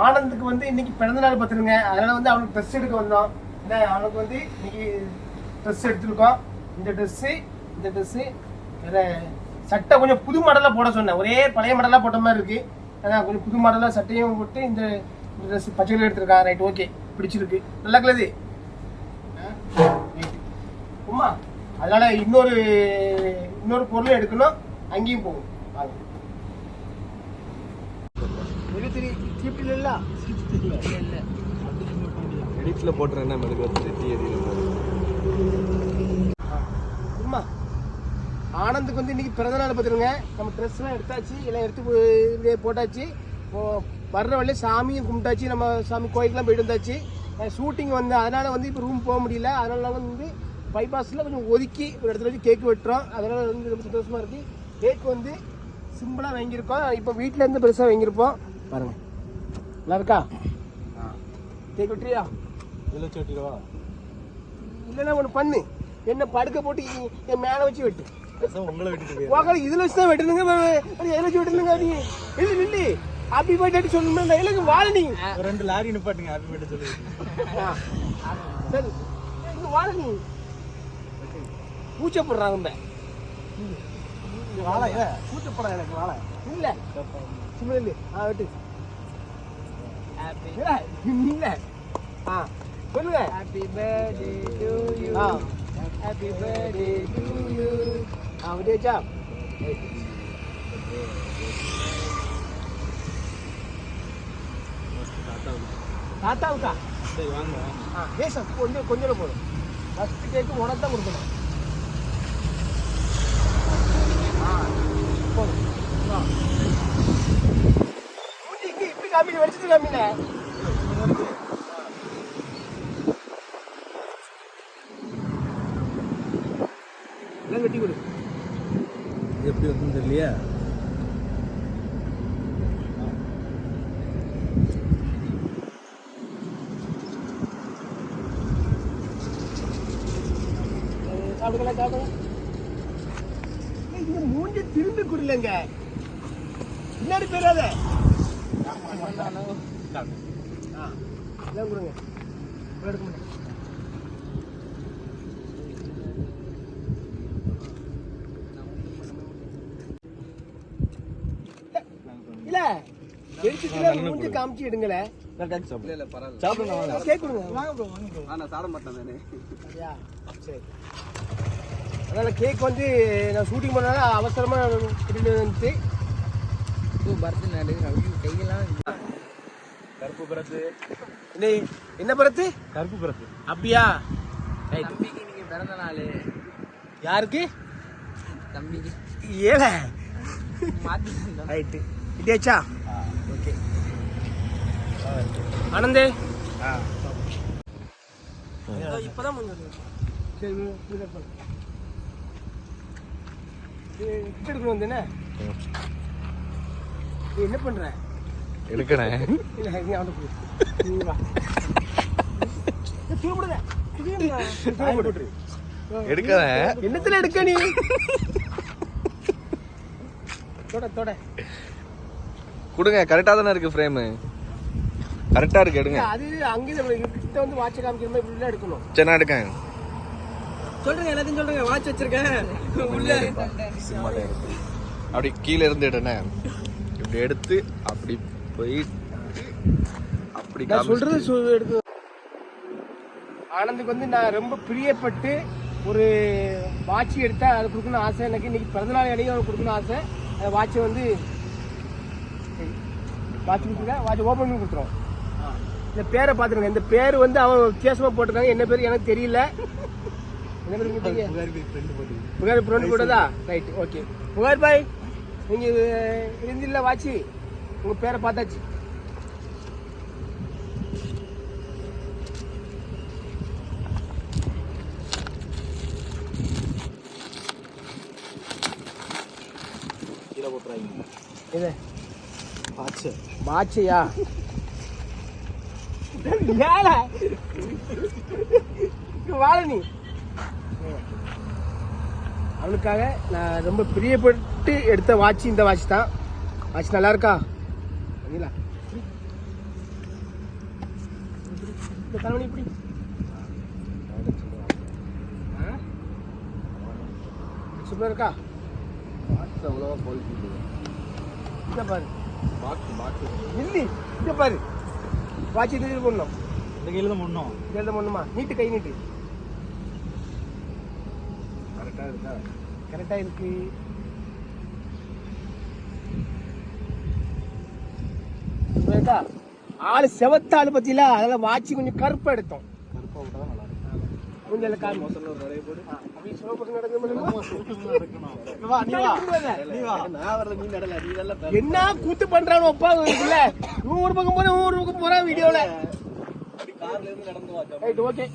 ஆனந்துக்கு வந்து இன்னைக்கு பிறந்த நாள் பார்த்துருங்க. அதனால வந்து அவனுக்கு ட்ரெஸ் எடுக்க வந்தோம். இல்லை அவனுக்கு வந்து இன்னைக்கு ட்ரெஸ் எடுத்திருக்கோம். இந்த ட்ரெஸ்ஸு இந்த ட்ரெஸ்ஸு வேற சட்டை கொஞ்சம் புது மாடலாக போட சொன்னேன். ஒரே பழைய மாடலாக போட்ட மாதிரி இருக்கு. அதான் கொஞ்சம் புது மாடலாக சட்டையும் போட்டு இந்த ட்ரெஸ் பச்சை கலர் எடுத்திருக்கான் ரைட் ஓகே பிடிச்சிருக்கு. நல்லா கலது உமா அதனால இன்னொரு இன்னொரு பொருளும் எடுக்கணும். அங்கேயும் போகும் வாங்க. தீப்டில் இல்ல எடிட்ல போட்டுறேன்னா மெழுகு வந்து தீ எரியுது உமா ஆனந்துக்கு வந்து இன்னைக்கு பிறந்த நாள் பார்த்துருங்க நம்ம ட்ரெஸ்லாம் எடுத்தாச்சு எல்லாம் எடுத்து போட்டாச்சு. வர்ற வழியே சாமியும் கும்பிட்டாச்சு நம்ம சாமி கோயிலுக்குலாம் போயிட்டு வந்தாச்சு. ஷூட்டிங் வந்து அதனால வந்து இப்போ ரூம் போக முடியல. அதனால வந்து பைபாஸில் கொஞ்சம் ஒதுக்கி ஒரு இடத்துல வச்சு கேக் வெட்டுறோம். அதனால வந்து ரொம்ப சந்தோஷமா இருக்கு. கேக் வந்து சிம்பிளாக வாங்கியிருக்கோம். இப்போ வீட்டில் இருந்து பெருசாக வாங்கியிருப்போம். பாருங்க. நல்லா இருக்கா கேக் வெட்டுறியா இதில் சொட்டிடுவா இல்லைன்னா ஒன்று பண்ணு. என்ன படுக்க போட்டு என் மேலே வச்சு வெட்டு. உங்களை விட்டுட்டு உக்கால இதுல வச்சு தான் வெட்டணுங்க எதில் வச்சு வெட்டணுங்க இல்லை நில்லு ஹாப்பி பர்த்டே சொல்லணும் எனக்கு வாழ நீ. ரெண்டு லாரி நிப்பாட்டுங்க ஹாப்பி பர்த்டே சொல்லி ஆ. சரி. இங்க வாழ நீ. பூச்சப்படுறாங்க வாழை பூச்சப்படா எனக்கு வாழ. இல்ல. சும்மா இல்லை ஆ வெட்டு. இல்ல, ஆ சொல்லுங்க Happy birthday to you. Ah Happy birthday to you. ஆ விடியாச்சா தாத்தாவுக்கா சரி வாங்க ஆ தேசம் கொஞ்சம் கொஞ்சம் போதும் ஃபஸ்ட்டு கேக்கு உனக்கு தான் கொடுக்கணும் ஆ போதும் ஆ. வச்சுட்டு காமிங்க எல்லாம் வெட்டி கொடு. எப்படி வந்து தெரியலையா? சாப்பிடுங்களா சாப்பிடுங்க மூஞ்சி திரும்பி குடிலங்க பின்னாடி போயிடாத. ஆ கொடுங்க இல்ல எடுத்துட்டு மூஞ்சி காமிச்சு எடுங்களே கேக் கொடுங்க நான் சாப்பிட மாட்டேன் சரி கேக் வந்து நான் ஷூட்டிங் பண்ணனால அவசரமாக கிட்ட Oh, birthday நாடு. கையெல்லாம் கருப்பு பிறத்து என்ன என்ன பரத்து? கருப்பு பிறத்து அப்படியா? தம்பிக்கு இன்னைக்கு பிறந்த நாள். யாருக்கு? தம்பிக்கு. ஏழை. மாத்தி ரைட்டு இடியாச்சா? ஓகே ஆனந்தே. இப்போதான் சரி எடுக்கணும் வந்து வா. தூக்கிடுங்க தூக்கிடுங்க எடுக்கறேன் என்னத்துல எடுக்க நீ? தொட தொட. கொடுங்க கரெக்டாக தானே இருக்கு ஃப்ரேமு கரெக்டாக இருக்கு எடுங்க. அது அங்கே கிட்ட வந்து வாட்ச காமிக்கிற மாதிரி இப்படி எடுக்கணும். சரி நான் எடுக்கேன். சொல்றேங்க எல்லாத்தையும் சொல்றேங்க வாட்ச் வச்சிருக்கேன். உள்ள அப்படி கீழே இருந்து எடுனே. இப்படி எடுத்து அப்படி போய் அப்படி நான் சொல்றது காமிச்சிட்டு- சொல் எடுத்து ஆனந்துக்கு வந்து நான் ரொம்ப பிரியப்பட்டு ஒரு வாட்ச் எடுத்தா அது கொடுக்கணும் ஆசை. எனக்கு இன்னைக்கு பிறந்தநாள் அன்னைக்கு அவனுக்கு கொடுக்கணும் ஆசை. அந்த வாட்சை வந்து வாட்ச் கொடுத்துருங்க. வாட்ச் ஓப்பன் பண்ணி கொடுத்துருவோம். இந்த பேரை பார்த்துருங்க. இந்த பேர் வந்து அவன் வித்தியாசமாக போட்டிருக்காங்க. என்ன பேர் எனக்கு தெரியல. என்ன பேர் கொடுத்தீங்க புகார் ஃப்ரெண்ட் போட்டதா? ரைட் ஓகே புகார் பாய் நீங்கள் இருந்தில்ல வாட்சி உங்கள் பேரை பார்த்தாச்சு. கீழே போட்டுறாங்க. இது. இங்க வாழ நீ. அவனுக்காக நான் ரொம்ப பிரியப்பட்டு எடுத்த வாட்ச் இந்த வாட்ச் தான். வாட்ச் நல்லா இருக்கா? சரிங்களா இந்த தலைவணி இப்படி சும்மா இருக்கா? பாக்ஸ் அவ்வளோவா குவாலிட்டி இல்லை இங்க பாரு. பாக்ஸ் பாக்ஸ் இல்லி இங்க பாரு. வாட்சி இது பண்ணணும் இந்த கையில தான் முன்னோம் எழுத பண்ணுமா நீட்டு கை நீட்டு. கரெக்டாக இருக்கா? கரெக்டா இருக்கு. புரியுதா? ஆளு செவத்த ஆளு பத்தியில அதனால வாட்சி கொஞ்சம் கருப்பா எடுத்தோம். கருப்பா விட்டா நல்லா மோசம் ஒரு போடு. அப்படியே பாருங்க. வா நீ வா. நீ வா. நான் வரல நீ நடல நீ நல்லா என்ன கூத்து பண்றானு இதுல இவன் ஒரு பக்கம் போற இவன் ஒரு பக்கம் போறான் வீடியோல. கார்ல இருந்து நடந்து வா ரைட் ஓகே.